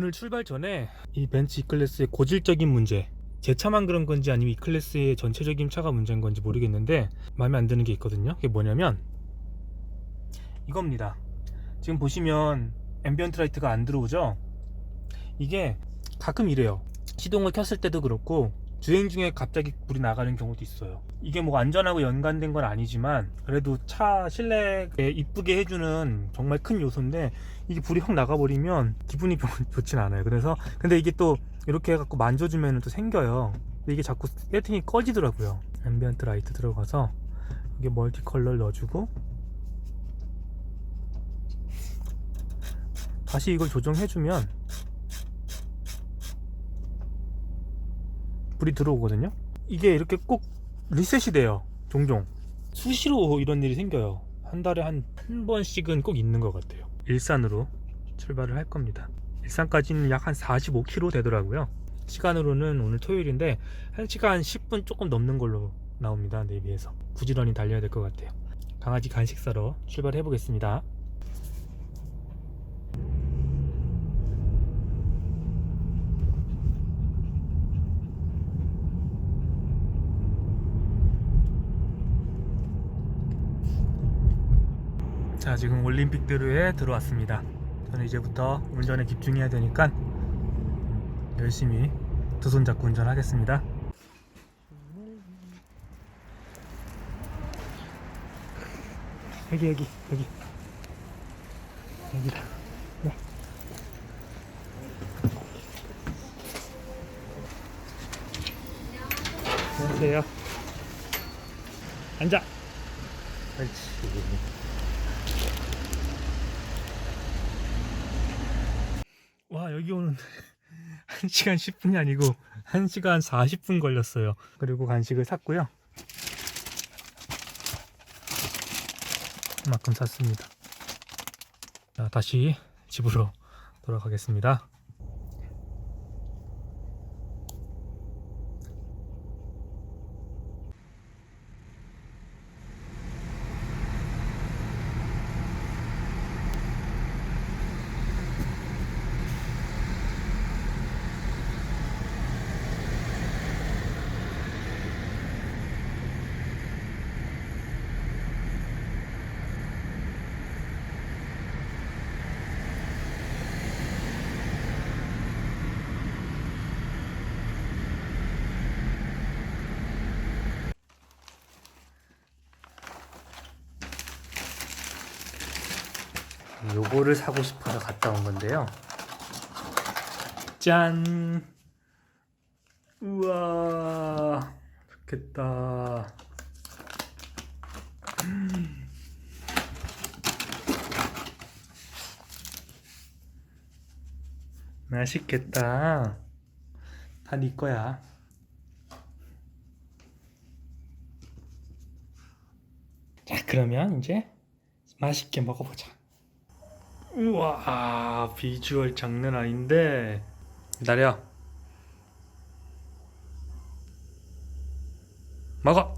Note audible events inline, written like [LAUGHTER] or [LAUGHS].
오늘 출발 전에 이 벤츠 E클래스의 고질적인 문제 제 차만 그런 건지 아니면 E클래스의 전체적인 차가 문제인 건지 모르겠는데 마음에 안 드는 게 있거든요. 그게 뭐냐면 이겁니다. 지금 보시면 앰비언트 라이트가 안 들어오죠? 이게 가끔 이래요. 시동을 켰을 때도 그렇고 주행 중에 갑자기 불이 나가는 경우도 있어요. 이게 뭐 안전하고 연관된 건 아니지만 그래도 차 실내에 이쁘게 해주는 정말 큰 요소인데 이게 불이 확 나가버리면 기분이 [LAUGHS] 좋진 않아요. 그래서 근데 이게 또 이렇게 해갖고 만져주면 또 생겨요. 근데 이게 자꾸 세팅이 꺼지더라고요. 앰비언트 라이트 들어가서 이게 멀티 컬러를 넣어주고 다시 이걸 조정해주면 불이 들어오거든요. 이게 이렇게 꼭 리셋이 돼요 종종. 수시로 이런 일이 생겨요. 한 달에 한 한 번씩은 꼭 있는 것 같아요. 일산으로 출발을 할 겁니다. 일산까지는 약 한 45km 되더라고요. 시간으로는 오늘 토요일인데 1시간 10분 조금 넘는 걸로 나옵니다 내비에서. 부지런히 달려야 될 것 같아요. 강아지 간식 사러 출발해 보겠습니다 자 지금 올림픽 대로에 들어왔습니다. 저는 이제부터 운전에 집중해야 되니까 음, 열심히 두 손 잡고 운전하겠습니다. 여기 여기 여기. 여기다. 네. 안녕하세요. 앉아. 그렇지 와 여기 오는데 1시간 [LAUGHS] 10분이 아니고 1시간 40분 걸렸어요. 그리고 간식을 샀고요. 그만큼 샀습니다. 자 다시 집으로 돌아가겠습니다 요거를 사고 싶어서 갔다 온 건데요. 짠! 우와! 좋겠다. 음. 맛있겠다. 다 네 거야. 자 그러면 이제 맛있게 먹어보자 우와 비주얼 장난 아닌데. 기다려. 먹어